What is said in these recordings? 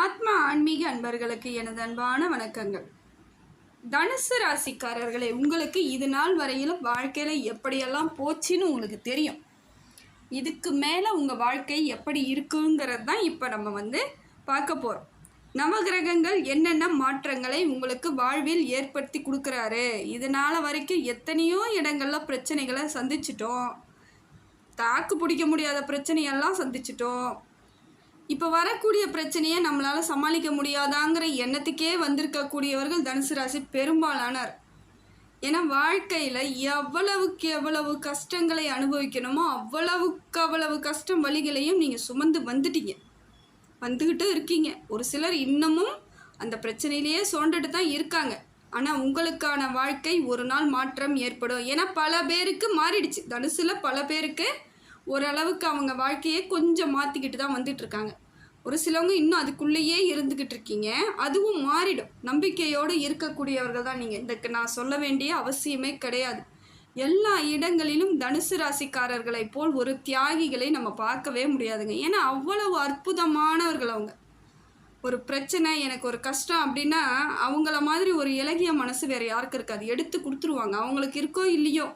ஆத்மா ஆன்மீக அன்பர்களுக்கு எனது அன்பான வணக்கங்கள். தனுசு ராசிக்காரர்களே உங்களுக்கு இது நாள் வரையிலும் வாழ்க்கையில் எப்படியெல்லாம் போச்சுன்னு உங்களுக்கு தெரியும். இதுக்கு மேலே உங்கள் வாழ்க்கை எப்படி இருக்குங்கிறது தான் இப்போ நம்ம வந்து பார்க்க போகிறோம் நவகிரகங்கள் என்னென்ன மாற்றங்களை உங்களுக்கு வாழ்வில் ஏற்படுத்தி கொடுக்குறாரு? இதனால் வரைக்கும் எத்தனையோ இடங்கள்ல பிரச்சனைகளை சந்திச்சிட்டோம். தாக்கு பிடிக்க முடியாத பிரச்சனையெல்லாம் சந்திச்சிட்டோம். இப்போ வரக்கூடிய பிரச்சனையை நம்மளால் சமாளிக்க முடியாதாங்கிற எண்ணத்துக்கே வந்திருக்கக்கூடியவர்கள் தனுசு ராசி பெரும்பாலானார். ஏன்னா வாழ்க்கையில் எவ்வளவுக்கு எவ்வளவு கஷ்டங்களை அனுபவிக்கணுமோ அவ்வளவுக்கு அவ்வளவு கஷ்டம் வழிகளையும் நீங்கள் சுமந்து வந்துட்டீங்க. வந்துக்கிட்டு இருக்கீங்க. ஒரு சிலர் இன்னமும் அந்த பிரச்சனையிலேயே சோண்டுட்டு தான் இருக்காங்க. ஆனால் உங்களுக்கான வாழ்க்கை ஒரு நாள் மாற்றம் ஏற்படும். ஏன்னா பல பேருக்கு மாறிடுச்சு. தனுசில் பல பேருக்கு ஓரளவுக்கு அவங்க வாழ்க்கையை கொஞ்சம் மாற்றிக்கிட்டு தான் வந்துட்டுருக்காங்க ஒரு சிலவங்க இன்னும் அதுக்குள்ளேயே இருந்துக்கிட்டு இருக்கீங்க அதுவும் மாறிடும். நம்பிக்கையோடு இருக்கக்கூடியவர்கள் தான் நீங்கள் இதுக்கு நான் சொல்ல வேண்டிய அவசியமே கிடையாது. எல்லா இடங்களிலும் தனுசு ராசிக்காரர்களை போல் ஒரு தியாகிகளை நம்ம பார்க்கவே முடியாதுங்க. ஏன்னா அவ்வளவு அற்புதமானவர்கள் அவங்க. ஒரு பிரச்சனை எனக்கு ஒரு கஷ்டம் அப்படின்னா அவங்கள மாதிரி ஒரு இலகிய மனசு வேறு யாருக்கு இருக்காது. எடுத்து கொடுத்துருவாங்க. அவங்களுக்கு இருக்கோ இல்லையோ.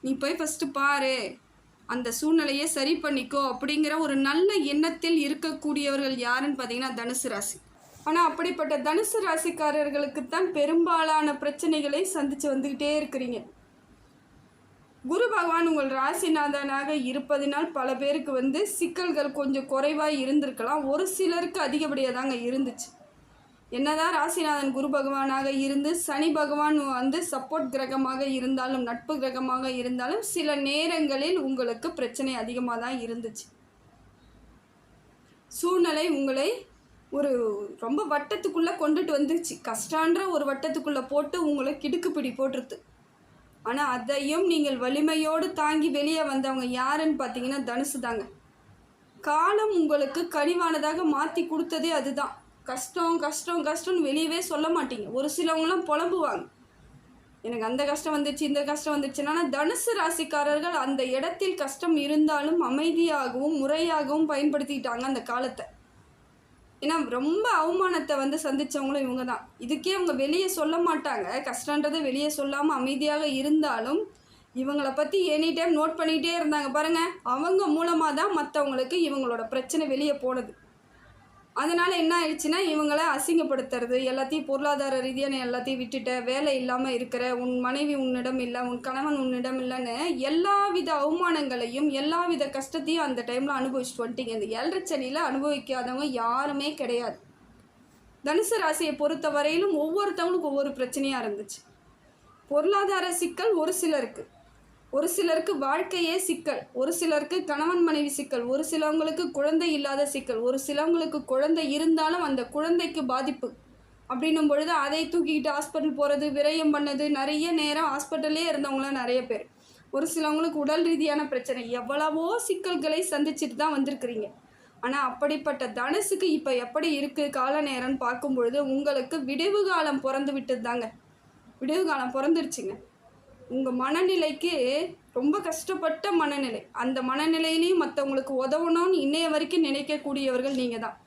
நீ போய் ஃபஸ்ட்டு பாரு. அந்த சூழ்நிலையை சரி பண்ணிக்கோ அப்படிங்கிற ஒரு நல்ல எண்ணத்தில் இருக்கக்கூடியவர்கள் யாருன்னு பார்த்தீங்கன்னா தனுசு ராசி. ஆனால் அப்படிப்பட்ட தனுசு ராசிக்காரர்களுக்கு தான் பெரும்பாலான பிரச்சனைகளை சந்தித்து வந்துக்கிட்டே இருக்கிறீங்க. குரு பகவான் உங்கள் ராசிநாதனாக இருப்பதினால் பல பேருக்கு வந்து சிக்கல்கள் கொஞ்சம் குறைவாக இருந்திருக்கலாம். ஒரு சிலருக்கு அதிகப்படியாக தாங்க இருந்துச்சு. என்னதான் ராசிநாதன் குரு பகவானாக இருந்து சனி பகவான் வந்து சப்போர்ட் கிரகமாக இருந்தாலும் நட்பு கிரகமாக இருந்தாலும் சில நேரங்களில் உங்களுக்கு பிரச்சனை அதிகமாக தான் இருந்துச்சு. சூழ்நிலை உங்களை ஒரு ரொம்ப வட்டத்துக்குள்ளே கொண்டுட்டு வந்துருச்சு. கஷ்டான்ற ஒரு வட்டத்துக்குள்ளே போட்டு உங்களை கிடுக்குப்பிடி போட்டுருது. ஆனால் அதையும் நீங்கள் வலிமையோடு தாங்கி வெளியே வந்தவங்க யாருன்னு பார்த்தீங்கன்னா தனுசு தாங்க. காலம் உங்களுக்கு கனிவானதாக மாற்றி கொடுத்ததே அதுதான். கஷ்டம் கஷ்டம் கஷ்டம்னு வெளியவே சொல்ல மாட்டீங்க. ஒரு சிலவங்களாம் புலம்புவாங்க. எனக்கு அந்த கஷ்டம் வந்துச்சு இந்த கஷ்டம் வந்துச்சுன்னா. ஆனால் தனுசு ராசிக்காரர்கள் அந்த இடத்தில் கஷ்டம் இருந்தாலும் அமைதியாகவும் முறையாகவும் பயன்படுத்திக்கிட்டாங்க அந்த காலத்தை. ஏன்னா ரொம்ப அவமானத்தை வந்து சந்தித்தவங்களும் இவங்க தான் இதுக்கே அவங்க வெளியே சொல்ல மாட்டாங்க. கஷ்டன்றதை வெளியே சொல்லாமல் அமைதியாக இருந்தாலும் இவங்கள பற்றி எனி டைம் நோட் பண்ணிகிட்டே இருந்தாங்க. பாருங்கள் அவங்க மூலமாக தான் மற்றவங்களுக்கு இவங்களோட பிரச்சனை வெளியே போனது. அதனால் என்ன ஆயிடுச்சுன்னா இவங்களை அசிங்கப்படுத்துறது எல்லாத்தையும் பொருளாதார ரீதியான எல்லாத்தையும் விட்டுட்ட வேலை இல்லாமல் இருக்கிற உன் மனைவி உன்னிடம் இல்லை உன் கணவன் உன்னிடம் இல்லைன்னு எல்லா வித அவமானங்களையும் எல்லா வித கஷ்டத்தையும் அந்த டைமில் அனுபவிச்சுட்டு வந்துட்டீங்க. இந்த ஏழரை அனுபவிக்காதவங்க யாருமே கிடையாது. தனுசு ராசியை பொறுத்த வரையிலும் ஒவ்வொருத்தவங்களுக்கும் ஒவ்வொரு பிரச்சனையாக இருந்துச்சு. பொருளாதார சிக்கல் ஒரு சிலருக்கு. ஒரு சிலருக்கு வாழ்க்கையே சிக்கல் ஒரு சிலருக்கு கணவன் மனைவி சிக்கல் ஒரு சிலவங்களுக்கு குழந்தை இல்லாத சிக்கல் ஒரு சிலவங்களுக்கு குழந்தை இருந்தாலும் அந்த குழந்தைக்கு பாதிப்பு. அப்படின்னும் பொழுது அதை தூக்கிக்கிட்டு ஹாஸ்பிட்டல் போகிறது விரயம் பண்ணது நிறைய நேரம் ஹாஸ்பிட்டல்லே இருந்தவங்களாம் நிறைய பேர். ஒரு சிலவங்களுக்கு உடல் ரீதியான பிரச்சனை எவ்வளவோ சிக்கல்களை சந்திச்சுட்டு தான் வந்திருக்கிறீங்க. ஆனால் அப்படிப்பட்ட தனுசுக்கு இப்போ எப்படி இருக்குது கால நேரம்னு பார்க்கும் பொழுது உங்களுக்கு விடிவு காலம் பிறந்து விட்டது தாங்க. விடிவு காலம் பிறந்துருச்சுங்க. உங்கள் மனநிலைக்கு ரொம்ப கஷ்டப்பட்ட மனநிலை. அந்த மனநிலையிலையும் மற்றவங்களுக்கு உதவணும்னு இன்னைய வரைக்கும் நினைக்கக்கூடியவர்கள் நீங்கள் தான்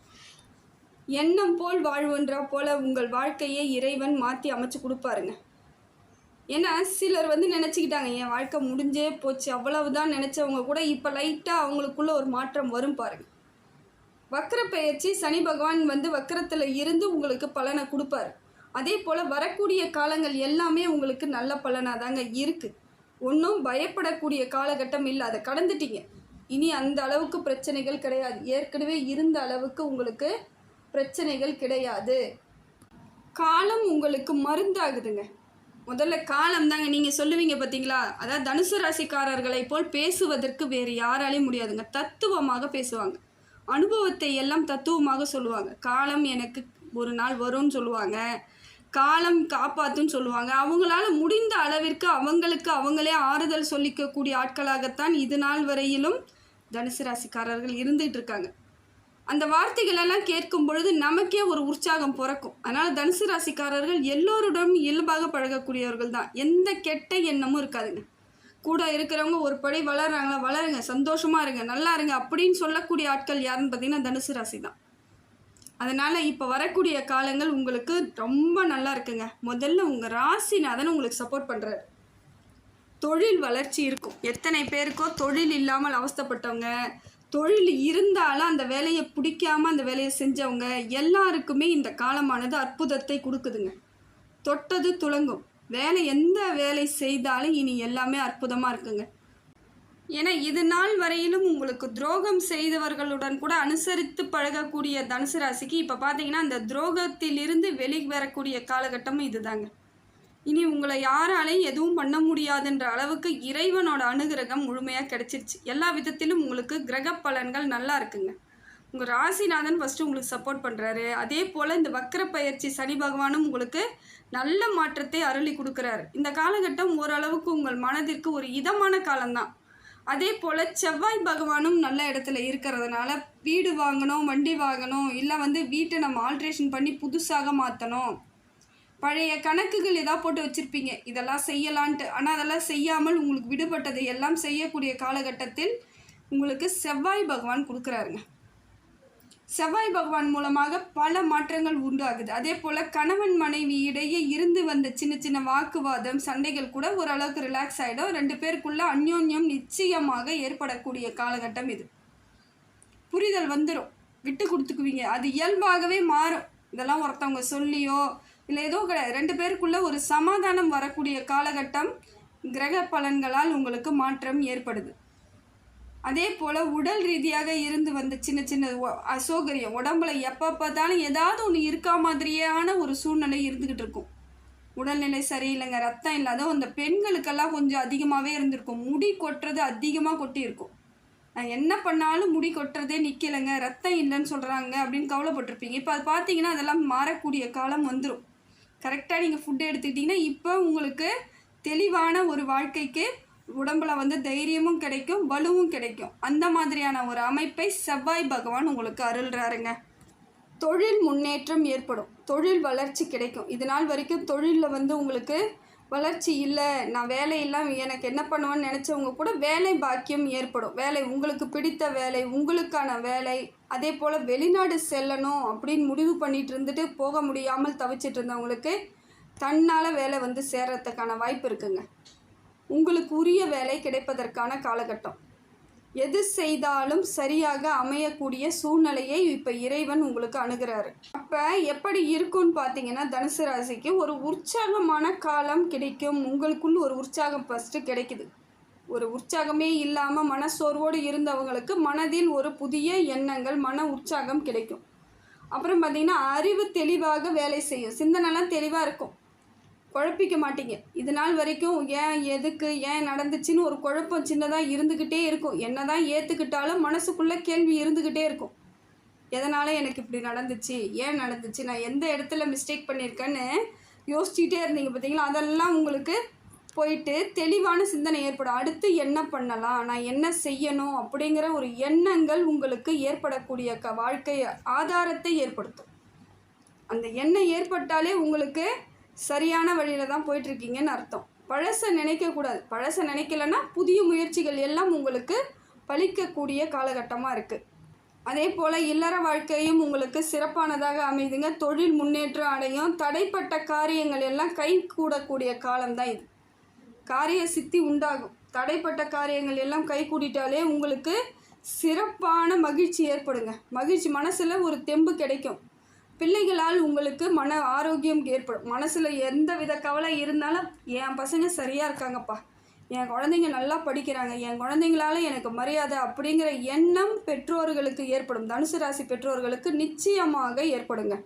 எண்ணம் போல் வாழ்வுன்றா போல் உங்கள் வாழ்க்கையை இறைவன் மாற்றி அமைச்சு கொடுப்பாருங்க. ஏன்னா சிலர் வந்து நினச்சிக்கிட்டாங்க என் வாழ்க்கை முடிஞ்சே போச்சு. அவ்வளவுதான் நினச்சவங்க கூட இப்போ லைட்டாக அவங்களுக்குள்ள ஒரு மாற்றம் வரும் பாருங்கள் வக்கர பெயர்ச்சி சனி பகவான் வந்து வக்கரத்தில் இருந்து உங்களுக்கு பலனை கொடுப்பாரு. அதே போல் வரக்கூடிய காலங்கள் எல்லாமே உங்களுக்கு நல்ல பலனாக தாங்க இருக்குது ஒன்றும் பயப்படக்கூடிய காலகட்டம் இல்லை. அதை கடந்துட்டீங்க. இனி அந்த அளவுக்கு பிரச்சனைகள் கிடையாது. ஏற்கனவே இருந்த அளவுக்கு உங்களுக்கு பிரச்சனைகள் கிடையாது. காலம் உங்களுக்கு மருந்தாகுதுங்க. முதல்ல காலம் தாங்க நீங்கள் சொல்லுவீங்க பார்த்தீங்களா அதாவது தனுசு ராசிக்காரர்களை போல் பேசுவதற்கு வேறு யாராலையும் முடியாதுங்க. தத்துவமாக பேசுவாங்க. அனுபவத்தை எல்லாம் தத்துவமாக சொல்லுவாங்க. காலம் எனக்கு ஒரு நாள் வரும்னு சொல்லுவாங்க. காலம் காப்பாத்துன்னு சொல்லுவாங்க. அவங்களால முடிந்த அளவிற்கு அவங்களுக்கு அவங்களே ஆறுதல் சொல்லிக்கக்கூடிய ஆட்களாகத்தான் இது நாள் வரையிலும் தனுசு ராசிக்காரர்கள் இருந்துகிட்டு இருக்காங்க. அந்த வார்த்தைகள் எல்லாம் கேட்கும் பொழுது நமக்கே ஒரு உற்சாகம் பிறக்கும். அதனால் தனுசு ராசிக்காரர்கள் எல்லோருடன் இயல்பாக பழகக்கூடியவர்கள் தான். எந்த கெட்ட எண்ணமும் இருக்காதுங்க. கூட இருக்கிறவங்க ஒரு படி வளர்றாங்களா வளருங்க சந்தோஷமா இருங்க நல்லா இருங்க அப்படின்னு சொல்லக்கூடிய ஆட்கள் யாருன்னு பார்த்தீங்கன்னா தனுசு ராசி தான். அதனால் இப்போ வரக்கூடிய காலங்கள் உங்களுக்கு ரொம்ப நல்லா இருக்குங்க. முதல்ல உங்கள் ராசிநாதன் உங்களுக்கு சப்போர்ட் பண்ணுறாரு தொழில் வளர்ச்சி இருக்கும். எத்தனை பேருக்கோ தொழில் இல்லாமல் அவஸ்தைப்பட்டவங்க தொழில் இருந்தாலும் அந்த வேலையை பிடிக்காம அந்த வேலையை செஞ்சவங்க எல்லாருக்குமே இந்த காலமானது அற்புதத்தை கொடுக்குதுங்க. தொட்டது துளங்கும் வேலை எந்த வேலை செய்தாலும் இனி எல்லாமே அற்புதமாக இருக்குங்க. ஏன்னா இது நாள் வரையிலும் உங்களுக்கு துரோகம் செய்தவர்களுடன் கூட அனுசரித்து பழகக்கூடிய தனுசு ராசிக்கு இப்போ பார்த்தீங்கன்னா அந்த துரோகத்திலிருந்து வெளிவரக்கூடிய காலகட்டமும் இதுதாங்க. இனி உங்களை யாராலையும் எதுவும் பண்ண முடியாதுன்ற அளவுக்கு இறைவனோட அனுகிரகம் முழுமையாக கிடைச்சிருச்சு. எல்லா விதத்திலும் உங்களுக்கு கிரக பலன்கள் நல்லா இருக்குங்க. உங்கள் ராசிநாதன் ஃபஸ்ட்டு உங்களுக்கு சப்போர்ட் பண்ணுறாரு அதே போல் இந்த வக்கர பயிற்சி சனி பகவானும் உங்களுக்கு நல்ல மாற்றத்தை அருளி கொடுக்குறாரு. இந்த காலகட்டம் ஓரளவுக்கு உங்கள் மனதிற்கு ஒரு இதமான காலம்தான். அதே போல் செவ்வாய் பகவானும் நல்ல இடத்துல இருக்கிறதுனால வீடு வாங்கணும் வண்டி வாங்கணும் இல்லை வந்து வீட்டை நம்ம ஆல்ட்ரேஷன் பண்ணி புதுசாக மாற்றணும் பழைய கணக்குகள் ஏதாவது போட்டு வச்சுருப்பீங்க. இதெல்லாம் செய்யலான்ட்டு. ஆனால் அதெல்லாம் செய்யாமல் உங்களுக்கு விடுபட்டதை எல்லாம் செய்யக்கூடிய காலகட்டத்தில் உங்களுக்கு செவ்வாய் பகவான் கொடுக்குறாருங்க. செவ்வாய் பகவான் மூலமாக பல மாற்றங்கள் உண்டாகுது. அதே போல் கணவன் மனைவி இடையே இருந்து வந்த சின்ன சின்ன வாக்குவாதம் சண்டைகள் கூட ஓரளவுக்கு ரிலாக்ஸ் ஆகிடும் ரெண்டு பேருக்குள்ள அந்யோன்யம் நிச்சயமாக ஏற்படக்கூடிய காலகட்டம் இது. புரிதல் வந்துடும் விட்டு கொடுத்துக்குவீங்க. அது இயல்பாகவே மாறும். இதெல்லாம் ஒருத்தவங்க சொல்லியோ இல்லை ஏதோ கிடையாது ரெண்டு பேருக்குள்ள ஒரு சமாதானம் வரக்கூடிய காலகட்டம் கிரக பலன்களால் உங்களுக்கு மாற்றம் ஏற்படுது. அதே போல் உடல் ரீதியாக இருந்து வந்த சின்ன சின்ன அசௌகரியம் உடம்புல எப்போ பார்த்தாலும் ஏதாவது ஒன்று இருக்கா மாதிரியான ஒரு சூழ்நிலை இருந்துக்கிட்டு இருக்கும். உடல்நிலை சரியில்லைங்க ரத்தம் இல்லாத அந்த பெண்களுக்கெல்லாம் கொஞ்சம் அதிகமாகவே இருந்திருக்கும். முடி கொட்டுறது அதிகமாக கொட்டியிருக்கும். நான் என்ன பண்ணாலும் முடி கொட்டுறதே நிற்கலைங்க ரத்தம் இல்லைன்னு சொல்கிறாங்க அப்படின்னு கவலைப்பட்டிருப்பீங்க. இப்போ அது பார்த்தீங்கன்னா அதெல்லாம் மாறக்கூடிய காலம் வந்துடும் கரெக்டாக நீங்கள் ஃபுட்டு எடுத்துக்கிட்டிங்கன்னா இப்போ உங்களுக்கு தெளிவான ஒரு வாழ்க்கைக்கு உடம்புல வந்து தைரியமும் கிடைக்கும் வலுவும் கிடைக்கும். அந்த மாதிரியான ஒரு அமைப்பை செவ்வாய் பகவான் உங்களுக்கு அருள்றாருங்க. தொழில் முன்னேற்றம் ஏற்படும். தொழில் வளர்ச்சி கிடைக்கும். இது நாள் வரைக்கும் தொழிலில் வந்து உங்களுக்கு வளர்ச்சி இல்லை. நான் வேலையெல்லாம் எனக்கு என்ன பண்ணுவேன்னு நினச்சவங்க கூட வேலை பாக்கியம் ஏற்படும். வேலை உங்களுக்கு பிடித்த வேலை உங்களுக்கான வேலை அதே போல் வெளிநாடு செல்லணும் அப்படின்னு முடிவு பண்ணிட்டு இருந்துட்டு போக முடியாமல் தவிச்சிட்டு இருந்தவங்களுக்கு தன்னால் வேலை வந்து சேர்றதுக்கான வாய்ப்பு இருக்குங்க. உங்களுக்கு உரிய வேலை கிடைப்பதற்கான காலகட்டம். எது செய்தாலும் சரியாக அமையக்கூடிய சூழ்நிலையை இப்போ இறைவன் உங்களுக்கு அணுகிறாரு. அப்போ எப்படி இருக்கும்னு பார்த்தீங்கன்னா தனுசு ராசிக்கு ஒரு உற்சாகமான காலம் கிடைக்கும். உங்களுக்குள் ஒரு உற்சாகம் ஃபஸ்ட்டு கிடைக்குது. ஒரு உற்சாகமே இல்லாமல் மனசோர்வோடு இருந்தவங்களுக்கு மனதில் ஒரு புதிய எண்ணங்கள் மன உற்சாகம் கிடைக்கும். அப்புறம் பார்த்திங்கன்னா அறிவு தெளிவாக வேலை செய்யும். சிந்தனைலாம் தெளிவாக இருக்கும். குழப்பிக்க மாட்டீங்க. இது நாள் வரைக்கும் ஏன் எதுக்கு ஏன் நடந்துச்சுன்னு ஒரு குழப்பம் சின்னதாக இருந்துக்கிட்டே இருக்கும். என்ன தான் ஏற்றுக்கிட்டாலும் மனசுக்குள்ளே கேள்வி இருந்துக்கிட்டே இருக்கும். எதனால் எனக்கு இப்படி நடந்துச்சு? ஏன் நடந்துச்சு? நான் எந்த இடத்துல மிஸ்டேக் பண்ணியிருக்கேன்னு யோசிச்சுட்டே இருந்தீங்க பார்த்தீங்களா அதெல்லாம் உங்களுக்கு போயிட்டு தெளிவான சிந்தனை ஏற்படும். அடுத்து என்ன பண்ணலாம்? நான் என்ன செய்யணும்? அப்படிங்கிற ஒரு எண்ணங்கள் உங்களுக்கு ஏற்படக்கூடிய க வாழ்க்கை ஆதாரத்தை ஏற்படுத்தும். அந்த எண்ணம் ஏற்பட்டாலே உங்களுக்கு சரியான வழியில் தான் போயிட்டுருக்கீங்கன்னு அர்த்தம். பழசை நினைக்கக்கூடாது பழசை நினைக்கலன்னா புதிய முயற்சிகள் எல்லாம் உங்களுக்கு பலிக்கக்கூடிய காலகட்டமாக இருக்குது அதே போல் இல்லற வாழ்க்கையும் உங்களுக்கு சிறப்பானதாக அமைதுங்க. தொழில் முன்னேற்றம் அடையும். தடைப்பட்ட காரியங்கள் எல்லாம் கை கூடக்கூடிய காலம்தான் இது. காரிய சித்தி உண்டாகும். தடைப்பட்ட காரியங்கள் எல்லாம் கை கூடிட்டாலே உங்களுக்கு சிறப்பான மகிழ்ச்சி ஏற்படுங்க. மகிழ்ச்சி மனசில் ஒரு தெம்பு கிடைக்கும். பிள்ளைகளால் உங்களுக்கு மன ஆரோக்கியம் ஏற்படும். மனசில் எந்த வித கவலை இருந்தாலும் என் பசங்க சரியாக இருக்காங்கப்பா. என் குழந்தைங்க நல்லா படிக்கிறாங்க. என் குழந்தைங்களால எனக்கு மரியாதை அப்படிங்கிற எண்ணம் பெற்றோர்களுக்கு ஏற்படும். தனுசு ராசி பெற்றோர்களுக்கு நிச்சயமாக ஏற்படுங்க.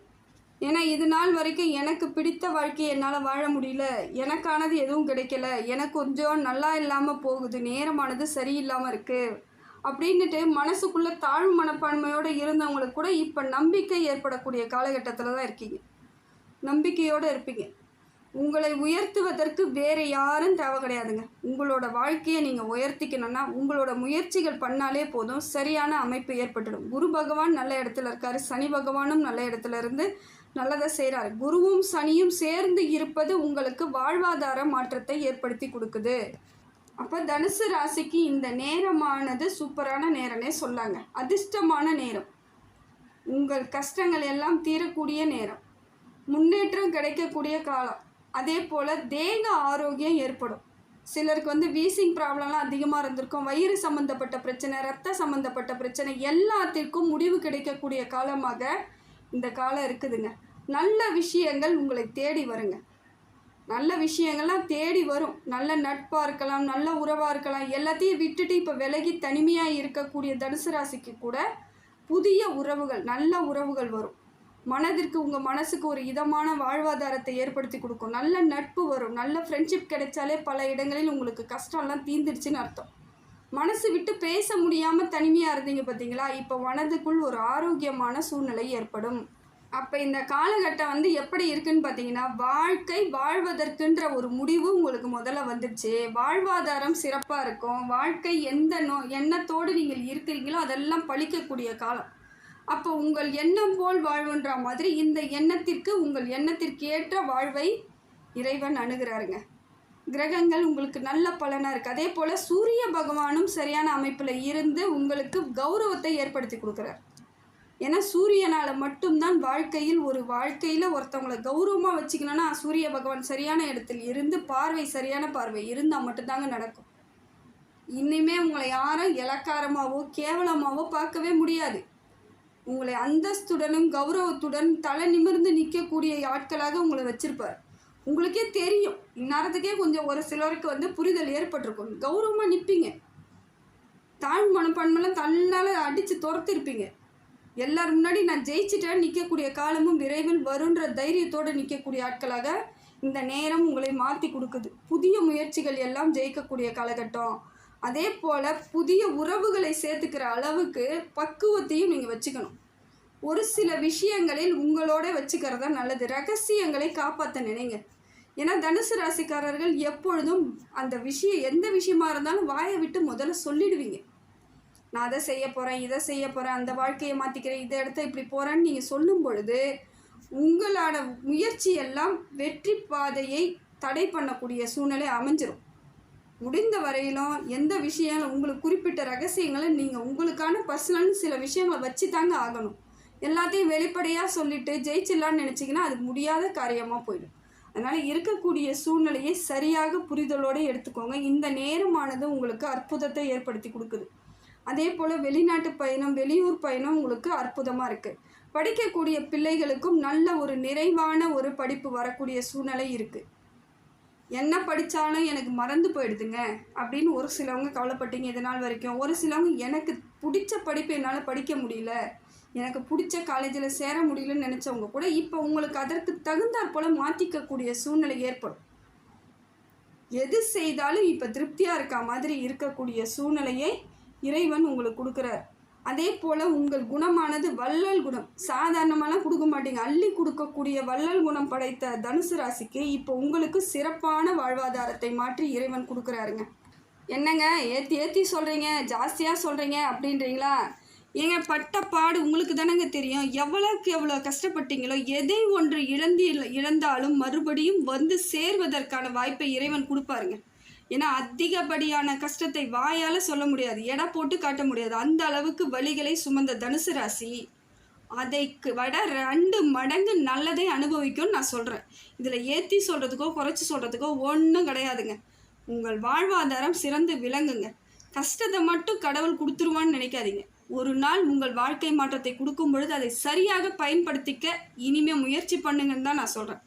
ஏன்னா இது நாள் வரைக்கும் எனக்கு பிடித்த வாழ்க்கையை என்னால் வாழ முடியல. எனக்கானது எதுவும் கிடைக்கல. எனக்கு கொஞ்சம் நல்லா இல்லாமல் போகுது. நேரமானது சரியில்லாமல் இருக்குது அப்படின்ட்டு மனசுக்குள்ளே தாழ்வு மனப்பான்மையோடு இருந்தவங்களுக்கு கூட இப்போ நம்பிக்கை ஏற்படக்கூடிய காலகட்டத்தில் தான் இருக்கீங்க. நம்பிக்கையோடு இருப்பீங்க. உங்களை உயர்த்துவதற்கு வேறு யாரும் தேவை கிடையாதுங்க. உங்களோட வாழ்க்கையை நீங்கள் உயர்த்திக்கணும்னா உங்களோட முயற்சிகள் பண்ணாலே போதும். சரியான அமைப்பு ஏற்பட்டுடும். குரு பகவான் நல்ல இடத்துல இருக்காரு. சனி பகவானும் நல்ல இடத்துல இருந்து நல்லதை செய்கிறாரு குருவும் சனியும் சேர்ந்து இருப்பது உங்களுக்கு வாழ்வாதார மாற்றத்தை ஏற்படுத்தி கொடுக்குது. அப்போ தனுசு ராசிக்கு இந்த நேரமானது சூப்பரான நேரம்னே சொல்லாங்க அதிர்ஷ்டமான நேரம். உங்கள் கஷ்டங்கள் எல்லாம் தீரக்கூடிய நேரம். முன்னேற்றம் கிடைக்கக்கூடிய காலம். அதே போல் தேக ஆரோக்கியம் ஏற்படும். சிலருக்கு வந்து வீசிங் ப்ராப்ளம்லாம் அதிகமாக இருந்திருக்கும். வயிறு சம்மந்தப்பட்ட பிரச்சனை ரத்த சம்மந்தப்பட்ட பிரச்சனை எல்லாத்திற்கும் முடிவு கிடைக்கக்கூடிய காலமாக இந்த காலம் இருக்குதுங்க. நல்ல விஷயங்கள் உங்களை தேடி வருங்க. நல்ல விஷயங்கள்லாம் தேடி வரும். நல்ல நட்பாக இருக்கலாம் நல்ல உறவாக இருக்கலாம். எல்லாத்தையும் விட்டுட்டு இப்போ விலகி தனிமையாக இருக்கக்கூடிய தனுசு ராசிக்கு கூட புதிய உறவுகள் நல்ல உறவுகள் வரும். மனதிற்கு உங்கள் மனசுக்கு ஒரு இதமான வாழ்வாதாரத்தை ஏற்படுத்தி கொடுக்கும். நல்ல நட்பு வரும். நல்ல ஃப்ரெண்ட்ஷிப் கிடைச்சாலே பல இடங்களில் உங்களுக்கு கஷ்டம்லாம் தீந்துடுச்சுன்னு அர்த்தம். மனசு விட்டு பேச முடியாமல் தனிமையாக இருந்தீங்க பார்த்தீங்களா இப்போ மனதுக்குள் ஒரு ஆரோக்கியமான சூழ்நிலை ஏற்படும். அப்போ இந்த காலகட்டம் வந்து எப்படி இருக்குன்னு பார்த்தீங்கன்னா வாழ்க்கை வாழ்வதற்குன்ற ஒரு முடிவு உங்களுக்கு முதல்ல வந்துடுச்சு. வாழ்வாதாரம் சிறப்பாக இருக்கும். வாழ்க்கை எந்த நோ எண்ணத்தோடு நீங்கள் இருக்கிறீங்களோ அதெல்லாம் பழிக்கக்கூடிய காலம். அப்போ உங்கள் எண்ணம் போல் வாழ்வுன்ற மாதிரி இந்த எண்ணத்திற்கு உங்கள் எண்ணத்திற்கு ஏற்ற வாழ்வை இறைவன் அணுகிறாருங்க. கிரகங்கள் உங்களுக்கு நல்ல பலனாக இருக்குது அதே போல் சூரிய பகவானும் சரியான அமைப்பில் இருந்து உங்களுக்கு கௌரவத்தை ஏற்படுத்தி கொடுக்குறார். ஏன்னா சூரியனால் மட்டும்தான் வாழ்க்கையில் ஒரு வாழ்க்கையில் ஒருத்தவங்களை கௌரவமாக வச்சுக்கணும்னா சூரிய பகவான் சரியான இடத்தில் இருந்து பார்வை சரியான பார்வை இருந்தால் மட்டும்தாங்க நடக்கும். இன்னுமே உங்களை யாரும் இலக்காரமாகவோ கேவலமாகவோ பார்க்கவே முடியாது. உங்களை அந்தஸ்துடனும் கௌரவத்துடன் தலை நிமிர்ந்து நிற்கக்கூடிய ஆட்களாக உங்களை வச்சிருப்பார். உங்களுக்கே தெரியும். இந்நேரத்துக்கே கொஞ்சம் ஒரு சிலருக்கு வந்து புரிதல் ஏற்பட்டிருக்கும். கௌரவமாக நிற்பீங்க தாழ் மனப்பான்மைலாம் தன்னால் அடித்து துரத்திருப்பீங்க. எல்லார் முன்னாடி நான் ஜெயிச்சிட்டேன் நிற்கக்கூடிய காலமும் விரைவில் வருன்ற தைரியத்தோடு நிற்கக்கூடிய ஆட்களாக இந்த நேரம் உங்களை மாற்றி கொடுக்குது. புதிய முயற்சிகள் எல்லாம் ஜெயிக்கக்கூடிய காலகட்டம். அதே போல் புதிய உறவுகளை சேர்த்துக்கிற அளவுக்கு பக்குவத்தையும் நீங்கள் வச்சுக்கணும். ஒரு சில விஷயங்களில் உங்களோட வச்சுக்கிறது தான் நல்லது. ரகசியங்களை காப்பாற்ற நினைங்க. ஏன்னா தனுசு ராசிக்காரர்கள் எப்பொழுதும் அந்த விஷயம் எந்த விஷயமா இருந்தாலும் வாயை விட்டு முதல்ல சொல்லிடுவீங்க. நான் அதை செய்ய போகிறேன் இதை செய்ய போகிறேன் அந்த வாழ்க்கையை மாற்றிக்கிறேன் இதை இடத்த இப்படி போகிறேன்னு நீங்கள் சொல்லும் பொழுது உங்களோட முயற்சி எல்லாம் வெற்றி பாதையை தடை பண்ணக்கூடிய சூழ்நிலை அமைஞ்சிரும். முடிந்த வரையிலும் எந்த விஷயம் உங்களுக்கு குறிப்பிட்ட ரகசியங்களை நீங்கள் உங்களுக்கான பர்சனல் சில விஷயங்களை வச்சு தாங்க ஆகணும். எல்லாத்தையும் வெளிப்படையாக சொல்லிட்டு ஜெயிச்சிடலான்னு நினச்சிங்கன்னா அது முடியாத காரியமாக போயிடும். அதனால் இருக்கக்கூடிய சூழ்நிலையை சரியாக புரிதலோடு எடுத்துக்கோங்க. இந்த நேரமானது உங்களுக்கு அற்புதத்தை ஏற்படுத்தி கொடுக்குது. அதே போல் வெளிநாட்டு பயணம் வெளியூர் பயணம் உங்களுக்கு அற்புதமாக இருக்குது படிக்கக்கூடிய பிள்ளைகளுக்கும் நல்ல ஒரு நிறைவான ஒரு படிப்பு வரக்கூடிய சூழ்நிலை இருக்குது என்ன படித்தாலும் எனக்கு மறந்து போயிடுதுங்க அப்படின்னு ஒரு சிலவங்க கவலைப்பட்டீங்க இது நாள் வரைக்கும். ஒரு சிலவங்க எனக்கு பிடிச்ச படிப்பு என்னால் படிக்க முடியல. எனக்கு பிடிச்ச காலேஜில் சேர முடியலன்னு நினச்சவங்க கூட இப்போ உங்களுக்கு அதற்கு தகுந்தாற் போல் மாற்றிக்கக்கூடிய சூழ்நிலை ஏற்படும். எது செய்தாலும் இப்போ திருப்தியாக இருக்க மாதிரி இருக்கக்கூடிய சூழ்நிலையை இறைவன் உங்களுக்கு கொடுக்குறார். அதே போல் உங்கள் குணமானது வள்ளல் குணம். சாதாரணமாலாம் கொடுக்க மாட்டீங்க. அள்ளி கொடுக்கக்கூடிய வள்ளல் குணம் படைத்த தனுசு ராசிக்கு இப்போ உங்களுக்கு சிறப்பான வாழ்வாதாரத்தை மாற்றி இறைவன் கொடுக்குறாருங்க. என்னங்க? ஏற்றி ஏற்றி சொல்கிறீங்க ஜாஸ்தியாக சொல்கிறீங்க அப்படின்றீங்களா? ஏங்க பட்ட பாடு உங்களுக்கு தானங்க தெரியும். எவ்வளோக்கு எவ்வளோ கஷ்டப்பட்டீங்களோ எதை ஒன்று இழந்து இழந்தாலும் மறுபடியும் வந்து சேர்வதற்கான வாய்ப்பை இறைவன் கொடுப்பாருங்க. ஏன்னா அதிகப்படியான கஷ்டத்தை வாயால் சொல்ல முடியாது எடை போட்டு காட்ட முடியாது. அந்த அளவுக்கு வழிகளை சுமந்த தனுசு ராசி அதைக்கு விட ரெண்டு மடங்கு நல்லதை அனுபவிக்கும்னு நான் சொல்கிறேன் இதில் ஏற்றி சொல்கிறதுக்கோ குறைச்சி சொல்கிறதுக்கோ ஒன்றும் கிடையாதுங்க. உங்கள் வாழ்வாதாரம் சிறந்து விளங்குங்க. கஷ்டத்தை மட்டும் கடவுள் கொடுத்துருவான்னு நினைக்காதீங்க. ஒரு நாள் உங்கள் வாழ்க்கை மாற்றத்தை கொடுக்கும் பொழுது அதை சரியாக பயன்படுத்திக்க இனிமே முயற்சி பண்ணுங்கன்னு தான் நான் சொல்கிறேன்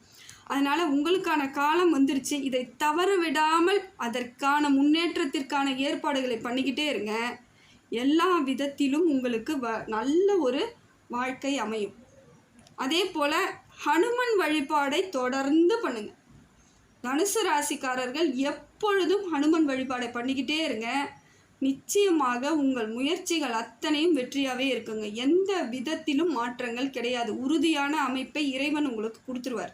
அதனால் உங்களுக்கான காலம் வந்துருச்சு. இதை தவற விடாமல் அதற்கான முன்னேற்றத்திற்கான ஏற்பாடுகளை பண்ணிக்கிட்டே இருங்க. எல்லா விதத்திலும் உங்களுக்கு வ நல்ல ஒரு வாழ்க்கை அமையும். அதே போல் ஹனுமன் வழிபாடை தொடர்ந்து பண்ணுங்கள் தனுசு ராசிக்காரர்கள் எப்பொழுதும் ஹனுமன் வழிபாடை பண்ணிக்கிட்டே இருங்க. நிச்சயமாக உங்கள் முயற்சிகள் அத்தனையும் வெற்றியாகவே இருக்குங்க. எந்த விதத்திலும் மாற்றங்கள் கிடையாது. உறுதியான அமைப்பை இறைவன் உங்களுக்கு கொடுத்துருவார்.